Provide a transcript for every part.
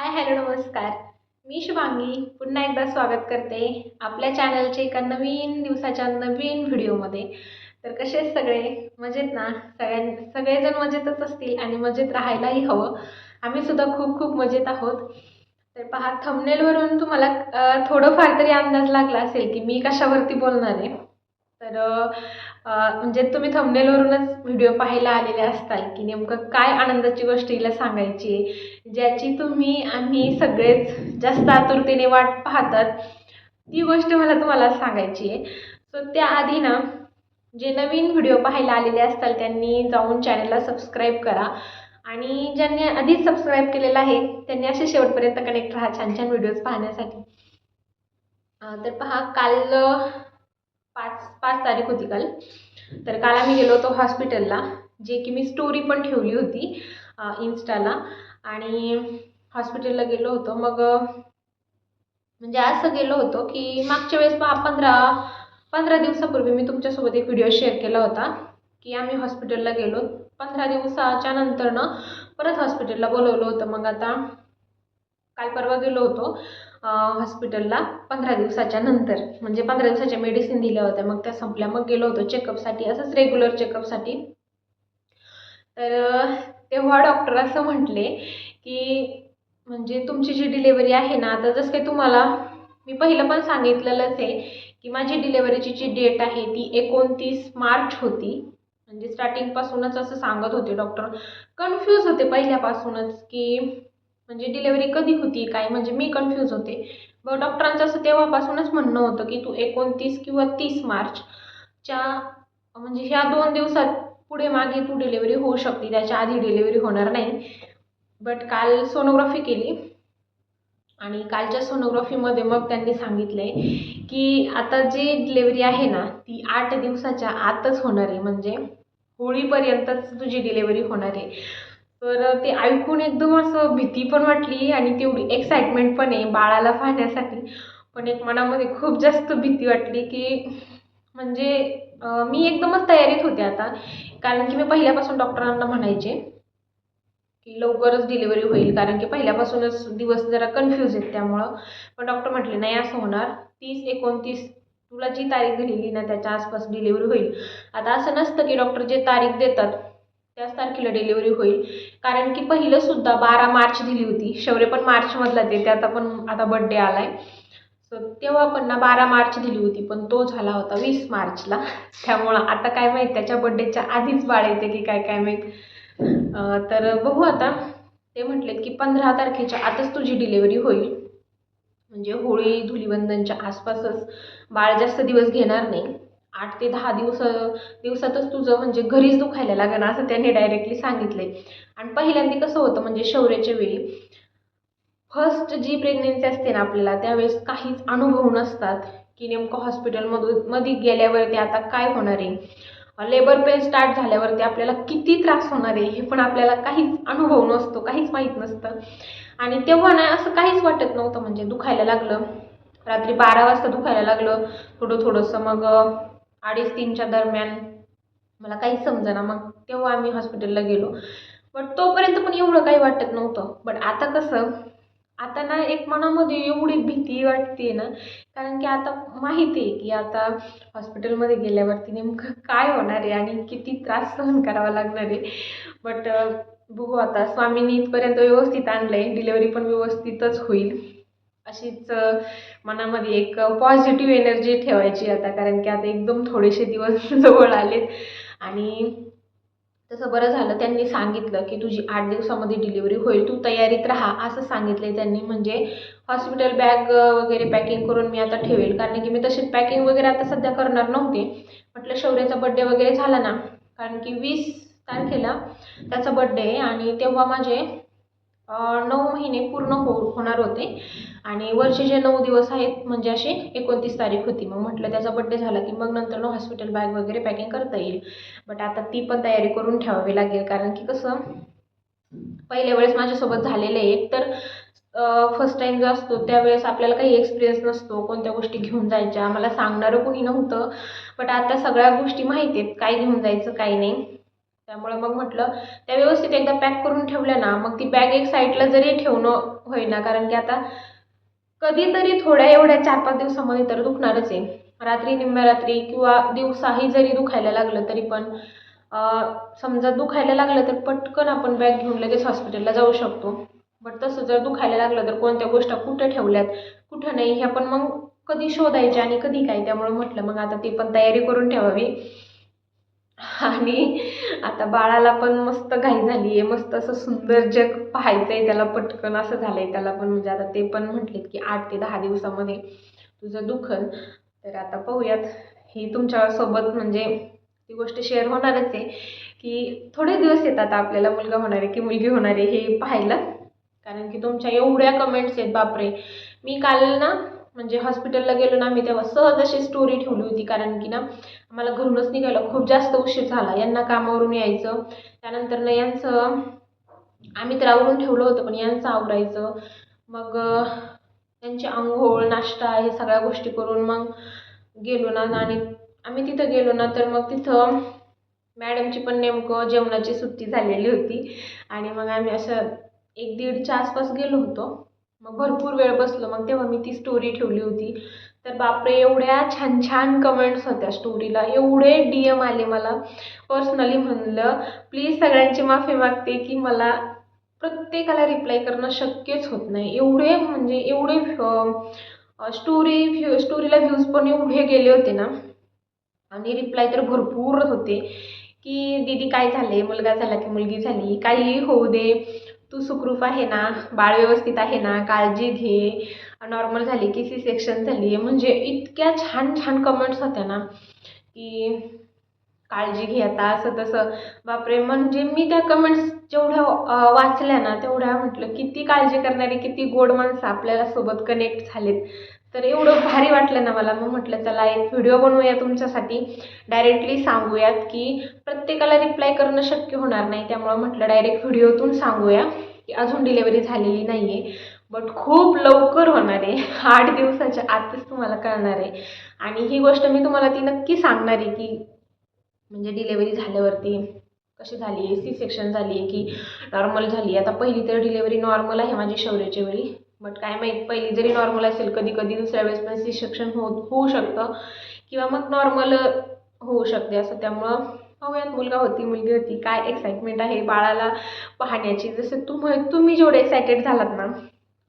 Hi hello नमस्कार. मी शुभांगी. पुन्हा एकदा स्वागत करते आपल्या चॅनलच्या एका नवीन दिवसाच्या नवीन व्हिडिओमध्ये तर कसे सगळे? मजेत ना? सगळ्यां सगळेजण मजेतच असतील आणि मजेत राहायलाही हवं. आम्ही सुद्धा खूप खूप मजेत आहोत. तर पहा थंबनेलवरून तुम्हाला थोडंफार तरी अंदाज लागला असेल की मी कशावरती बोलणार आहे. तर म्हणजे तुम्ही थंबनेलवरूनच व्हिडिओ पाहायला आलेले असताल की नेमकं काय आनंदाची गोष्ट हिला सांगायची आहे ज्याची तुम्ही आम्ही सगळेच जास्त आतुरतेने वाट पाहतात ती गोष्ट मला तुम्हाला सांगायची आहे. सो त्याआधी ना जे नवीन व्हिडिओ पाहायला आलेले असतात त्यांनी जाऊन चॅनलला सबस्क्राईब करा आणि ज्यांनी आधीच सबस्क्राईब केलेलं आहे त्यांनी असे शेवटपर्यंत कनेक्ट राहा छान छान व्हिडिओज पाहण्यासाठी. तर पहा काल पाच पाच तारीख होती काल. तर काल आम्ही गेलो होतो हॉस्पिटलला जे की मी स्टोरी पण ठेवली होती इन्स्टाला. आणि हॉस्पिटलला गेलो होतो. मग म्हणजे असं गेलो होतो की मागच्या वेळेस पहा पंधरा पंधरा दिवसापूर्वी मी तुमच्यासोबत एक व्हिडिओ शेअर केला होता की आम्ही हॉस्पिटलला गेलो. पंधरा दिवसाच्या नंतरनं परत हॉस्पिटलला बोलवलं होतं. मग आता काल परवा गेलो होतो. हॉस्पिटलला पंधरा दिवसाच्या नंतर. म्हणजे पंधरा दिवसाच्या मेडिसिन दिल्या होत्या. मग त्या संपल्या. मग गेलो होतो चेकअपसाठी असंच रेग्युलर चेकअपसाठी तर तेव्हा डॉक्टर असं म्हटले की म्हणजे तुमची जी डिलेवरी आहे ना आता जसं काही तुम्हाला मी पहिलं पण सांगितलेलंच आहे की माझी डिलेवरीची जी डेट आहे ती एकोणतीस मार्च होती. म्हणजे स्टार्टिंगपासूनच असं सांगत होते डॉक्टर कन्फ्यूज होते पहिल्यापासूनच की म्हणजे डिलेवरी कधी होती काय? म्हणजे मी कन्फ्यूज होते. मग डॉक्टरांचं असं तेव्हापासूनच म्हणणं होतं की तू एकोणतीस किंवा तीस मार्चच्या म्हणजे ह्या दोन दिवसात पुढे मागे तू डिलेवरी होऊ शकते. त्याच्या आधी डिलेवरी होणार नाही. बट काल सोनोग्राफी केली. आणि कालच्या सोनोग्राफीमध्ये मग त्यांनी सांगितलं आहे की आता जी डिलेवरी आहे ना ती आठ दिवसाच्या आतच होणार आहे. म्हणजे होळीपर्यंतच तुझी डिलेवरी होणार आहे. तर ते ऐकून एकदम असं भीती पण वाटली आणि तेवढी एक्साइटमेंट पण आहे बाळाला पाहण्यासाठी. पण एक मनामध्ये खूप जास्त भीती वाटली की म्हणजे मी एकदमच तयारीत होते आता. कारण की मी पहिल्यापासून डॉक्टरांना म्हणायचे की लवकरच डिलिव्हरी होईल. कारण की पहिल्यापासूनच दिवस जरा कन्फ्यूज आहेत त्यामुळं. पण डॉक्टर म्हटले नाही असं होणार. तीस एकोणतीस तुला जी तारीख दिलेली ना त्याच्या आसपास डिलिव्हरी होईल. आता असं नसतं की डॉक्टर जे तारीख देतात त्याच तारखेला डिलिव्हरी होईल. कारण की पहिलं सुद्धा बारा मार्च दिली होती. शौर्य पण मार्चमधला ते त्यात पण आता बड्डे आला आहे सो तेव्हा पण ना बारा मार्च दिली होती पण तो झाला होता वीस मार्चला. त्यामुळं आता काय माहीत त्याच्या बड्डेच्या आधीच बाळ येते की काय काय माहीत. तर बघू आता. ते म्हटलेत की पंधरा तारखेच्या आतच तुझी डिलेवरी होईल. म्हणजे होळी धुलीवंदनच्या आसपासच बाळ जास्त दिवस घेणार नाही. आठ ते दहा दिवस दिवसातच तुझं म्हणजे घरीच दुखायला लागेल असं त्यांनी डायरेक्टली सांगितले आणि पहिल्यांदा कसं होतं म्हणजे शौर्याच्या वेळी फर्स्ट जी प्रेग्नेन्सी असते ना आपल्याला त्यावेळेस काहीच अनुभव नसतात की नेमकं हॉस्पिटलमधून मध्ये गेल्यावरती आता काय होणार आहे. लेबर पेन स्टार्ट झाल्यावरती आपल्याला किती त्रास होणार आहे हे पण आपल्याला काहीच अनुभव नसतो काहीच माहीत नसतं. आणि तेव्हा नाही असं काहीच वाटत नव्हतं म्हणजे दुखायला लागलं. रात्री बारा वाजता दुखायला लागलं. थोडं थोडंसं मग अडीच तीनच्या दरम्यान. मला काही समजेना मग. तेव्हा आम्ही हॉस्पिटलला गेलो. बट तोपर्यंत पण एवढं काही वाटत नव्हतं. बट आता कसं आता ना एक मनामध्ये एवढी भीती वाटते ना. कारण की आता माहिती आहे की आता हॉस्पिटलमध्ये गेल्यावरती नेमकं काय होणार आहे आणि किती त्रास सहन करावा लागणार आहे. बट बघू आता. स्वामींनी इथपर्यंत व्यवस्थित आणलं आहे डिलेवरी पण व्यवस्थितच होईल. अशीच मनामध्ये एक पॉझिटिव्ह एनर्जी ठेवायची आता कारण की आता एकदम थोडेसे दिवस जवळ आलेत. आणि तसं बरं झालं त्यांनी सांगितलं की तुझी आठ दिवसामध्ये डिलिव्हरी होईल तू तयारीत राहा असं सांगितलं त्यांनी. म्हणजे हॉस्पिटल बॅग वगैरे पॅकिंग करून मी आता ठेवेल. कारण की मी तशीच पॅकिंग वगैरे आता सध्या करणार नव्हते. म्हटलं शौर्याचा बड्डे वगैरे झाला ना कारण की वीस तारखेला त्याचा बड्डे आहे. आणि तेव्हा माझे नऊ महिने पूर्ण हो होणार होते. आणि वर्षे जे नऊ दिवस आहेत म्हणजे असे एकोणतीस तारीख होती. मग म्हटलं त्याचा बड्डे झाला की मग नंतर न हॉस्पिटल बॅग वगैरे पॅकिंग करता येईल. बट आता ती पण तयारी करून ठेवावी लागेल. कारण की कसं पहिल्या वेळेस माझ्यासोबत झालेलं आहे एक तर फर्स्ट टाईम जो असतो त्यावेळेस आपल्याला काही एक्सपिरियन्स नसतो. कोणत्या गोष्टी घेऊन जायच्या मला सांगणारं कोणी नव्हतं. बट आता सगळ्या गोष्टी माहिती आहेत. काय घेऊन जायचं काय नाही. त्यामुळं मग म्हटलं त्या व्यवस्थित एकदा पॅक करून ठेवल्या ना मग ती बॅग एक साईडला जरी ठेवणं होईना कारण की आता कधीतरी थोड्या एवढ्या चार पाच दिवसामध्ये तर दुखणारच आहे. रात्री निम्म्या रात्री किंवा दिवसाही जरी दुखायला लागलं तरी पण समजा दुखायला लागलं तर पटकन आपण बॅग घेऊन लगेच हॉस्पिटलला जाऊ शकतो. बट तसं जर दुखायला लागलं तर कोणत्या गोष्टी कुठं ठेवल्यात कुठं नाही ह्या पण मग कधी शोधायच्या आणि कधी काय त्यामुळे म्हटलं मग आता ती पण तयारी करून ठेवावी. आणि आता बाळाला पण मस्त घाई झाली आहे मस्त असं सुंदर जग पाहायचं आहे त्याला पटकन असं झालं आहे त्याला पण. म्हणजे आता ते पण म्हटलेत की आठ ते दहा दिवसामध्ये तुझं दुखन तर आता पाहूयात. ही तुमच्यासोबत म्हणजे ती गोष्ट शेअर होणारच आहे की थोडे दिवस येतात आपल्याला मुलगा होणार आहे की मुलगी होणार आहे हे पाहायला. कारण की तुमच्या एवढ्या कमेंट्स आहेत बापरे. मी काल ना म्हणजे हॉस्पिटलला गेलो ना आम्ही तेव्हा सहज अशी स्टोरी ठेवली होती. कारण की ना आम्हाला घरूनच निघायला खूप जास्त उशीर झाला. यांना कामावरून यायचं. त्यानंतर ना यांचं आम्ही तर आवरून ठेवलं होतं पण यांचं आवरायचं. मग त्यांची आंघोळ नाश्ता हे सगळ्या गोष्टी करून मग गेलो ना. आणि आम्ही तिथं गेलो ना तर मग तिथं मॅडमची पण नेमकं जेवणाची सुट्टी झालेली होती. आणि मग आम्ही असं एक दीडच्या आसपास गेलो होतो. मग भरपूर वेळ बसलो. मग तेव्हा मी ती स्टोरी ठेवली होती. तर बापरे एवढ्या छान छान कमेंट्स होत्या स्टोरीला एवढे डी एम आले मला. पर्सनली म्हणलं प्लीज सगळ्यांची माफी मागते की मला प्रत्येकाला रिप्लाय करणं शक्यच होत नाही. एवढे म्हणजे एवढे स्टोरी व्ह्यू स्टोरीला व्ह्यूज पण एवढे गेले होते ना. आणि रिप्लाय तर भरपूर होते. की दीदी काय झाले मुलगा झाला की मुलगी झाली? काहीही होऊ दे. तू सुखरूप आहे ना बाळ व्यवस्थित आहे ना काळजी घे. नॉर्मल झाली की सी सेक्शन झाली. आहे म्हणजे इतक्या छान छान कमेंट्स होत्या ना की काळजी घे आता असं तसं. बापरे म्हणजे मी त्या कमेंट्स जेवढ्या वाचल्या ना तेवढ्या म्हटलं किती काळजी करणारी किती गोड माणसं आपल्याला सोबत कनेक्ट झालेत. तर एवढं भारी वाटलं ना मला. मग म्हटलं चला एक व्हिडिओ बनवूया तुमच्यासाठी. डायरेक्टली सांगूयात की प्रत्येकाला रिप्लाय करणं शक्य होणार नाही. त्यामुळं म्हटलं डायरेक्ट व्हिडिओतून सांगूया की अजून डिलेवरी झालेली नाही आहे बट खूप लवकर होणार आहे. आठ दिवसाच्या आतच तुम्हाला कळणार आहे. आणि ही गोष्ट मी तुम्हाला ती नक्की सांगणार आहे की म्हणजे डिलेवरी झाल्यावरती कशी झाली आहे सी सेक्शन झाली आहे की नॉर्मल झाली. आहे आता पहिली तर डिलेवरी नॉर्मल आहे माझी शौर्याच्या वेळी. बट काय माहीत पहिली जरी नॉर्मल असेल कधी कधी दुसऱ्या वेळेस पण सी सेक्शन हो होऊ शकतं. किंवा मग नॉर्मल होऊ शकते. असं त्यामुळं पाहूयात मुलगा होती मुलगी होती काय एक्साइटमेंट आहे बाळाला पाहण्याची. जसं तुम तुम्ही जेवढे एक्सायटेड झालात ना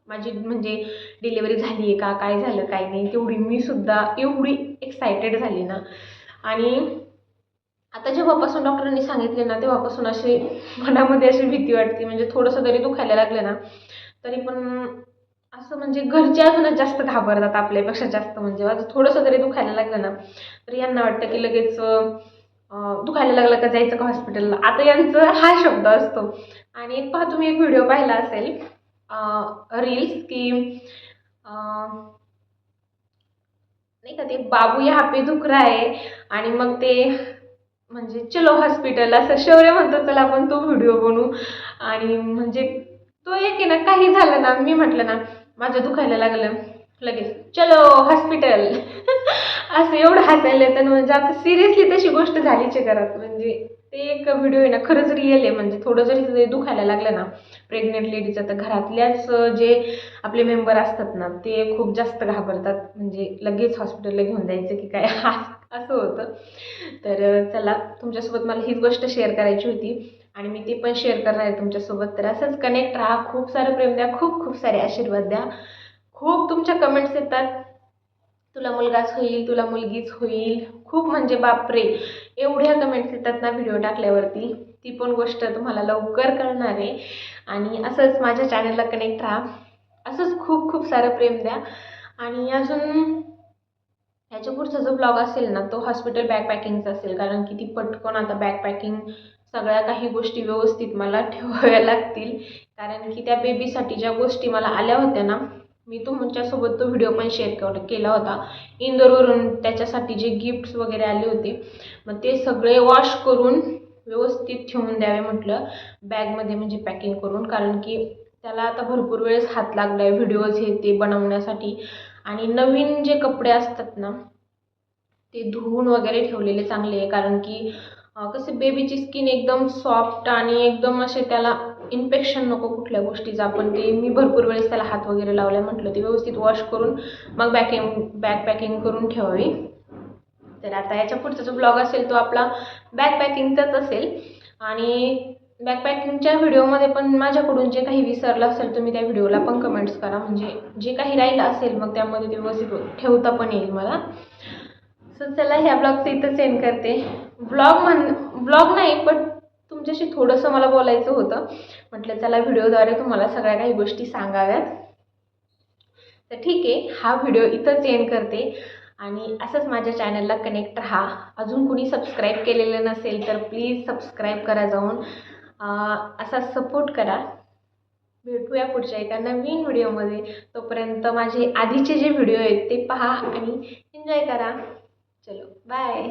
माझी म्हणजे डिलेवरी झाली आहे का काय झालं काय नाही तेवढी मी सुद्धा एवढी एक्सायटेड झाली ना. आणि आता जेव्हापासून डॉक्टरांनी सांगितले ना तेव्हापासून अशी मनामध्ये अशी भीती वाटते. म्हणजे थोडंसं जरी दुखायला लागलं ना तरी पण असं म्हणजे घरचे अजूनच जास्त घाबरतात आपल्यापेक्षा जास्त म्हणजे आता थोडंसं तरी दुखायला लागलं ना तर यांना वाटतं की लगेच दुखायला लागलं का जायचं का हॉस्पिटलला आता यांचं हा शब्द असतो. आणि एक पहा तुम्ही एक व्हिडिओ पाहिला असेल रील्स की नाही का ते बाबू या पे दुखरा आहे आणि मग ते म्हणजे चलो हॉस्पिटल असं शौर्य म्हणतो चला आपण तो व्हिडिओ बनवू. आणि म्हणजे तो एक आहे ना काही झालं ना मी म्हटलं ना माझं दुखायला लागलं. लगेच चलो हॉस्पिटल असं एवढं हसायला येतं म्हणजे आता सिरियसली तशी गोष्ट झालीच आहे घरात. म्हणजे ते एक व्हिडिओ आहे ना खरंच रिअल आहे. म्हणजे थोडं जरी जरी दुखायला लागलं ना प्रेग्नेंट लेडीचं तर घरातल्याच जे आपले मेंबर असतात ना ते खूप जास्त घाबरतात. म्हणजे लगेच हॉस्पिटलला घेऊन जायचं की काय? असं होतं. तर चला तुमच्यासोबत मला हीच गोष्ट शेअर करायची होती. आणि मी ती पण शेअर करणार आहे तुमच्यासोबत. तर असंच कनेक्ट राहा. खूप सारं प्रेम द्या. खूप खूप सारे आशीर्वाद द्या. खूप तुमच्या कमेंट्स येतात. तुला मुलगाच होईल तुला मुलगीच होईल. खूप म्हणजे बापरे. एवढ्या कमेंट्स येतात ना व्हिडिओ टाकल्यावरती. ती पण गोष्ट तुम्हाला लवकर कळणार आहे. आणि असंच माझ्या चॅनलला कनेक्ट राहा. असंच खूप खूप सारं प्रेम द्या. आणि अजून ह्याच्या पुढचा जो ब्लॉग असेल ना तो हॉस्पिटल बॅग पॅकिंगचा असेल. कारण की ती पटकन आता बॅग पॅकिंग सगळ्या काही गोष्टी व्यवस्थित मला ठेवाव्या लागतील. कारण की त्या बेबीसाठी ज्या गोष्टी मला आल्या होत्या ना मी तुमच्यासोबत तो व्हिडिओ पण शेअर कर केला होता. इंदोरवरून त्याच्यासाठी जे गिफ्ट्स वगैरे आले होते मग ते सगळे वॉश करून व्यवस्थित ठेवून द्यावे म्हटलं. बॅगमध्ये म्हणजे पॅकिंग करून कारण की त्याला आता भरपूर वेळेस हात लागला आहे व्हिडिओज हे ते बनवण्यासाठी. आणि नवीन जे कपडे असतात ना ते धुवून वगैरे ठेवलेले चांगले आहे. कारण की कसं बेबीची स्किन एकदम सॉफ्ट आणि एकदम असे त्याला इन्फेक्शन नको कुठल्या गोष्टीचं. आपण ते मी भरपूर वेळेस त्याला हात वगैरे लावला म्हटलं ते व्यवस्थित वॉश करून मग बॅकिंग बॅग पॅकिंग करून ठेवावी. तर आता याच्या पुढचा जो ब्लॉग असेल तो आपला बॅग पॅकिंगचाच असेल. आणि बॅकपॅकिंगच्या व्हिडिओमध्ये पण माझ्याकडून जे काही विसरलं असेल तुम्ही त्या व्हिडिओला पण कमेंट्स करा. म्हणजे जे काही राहिलं असेल मग त्यामध्ये ते व्यवस्थित ठेवता पण येईल मला. सो चला ह्या ब्लॉगचं इथं सेंड करते. ब्लॉग म्हण ब्लॉग नाही पण तुमच्याशी थोडंसं मला बोलायचं होतं. म्हटलं चला व्हिडिओद्वारे तुम्हाला सगळ्या काही गोष्टी सांगाव्यात. तर ठीक आहे हा व्हिडिओ इथंच एंड करते. आणि असंच माझ्या चॅनलला कनेक्ट राहा. अजून कुणी सबस्क्राईब केलेलं नसेल तर प्लीज सबस्क्राईब करा जाऊन. असा सपोर्ट करा. भेटूया पुढच्या एका नवीन व्हिडिओमध्ये. तोपर्यंत माझे आधीचे जे व्हिडिओ आहेत ते पहा आणि एन्जॉय करा. चलो बाय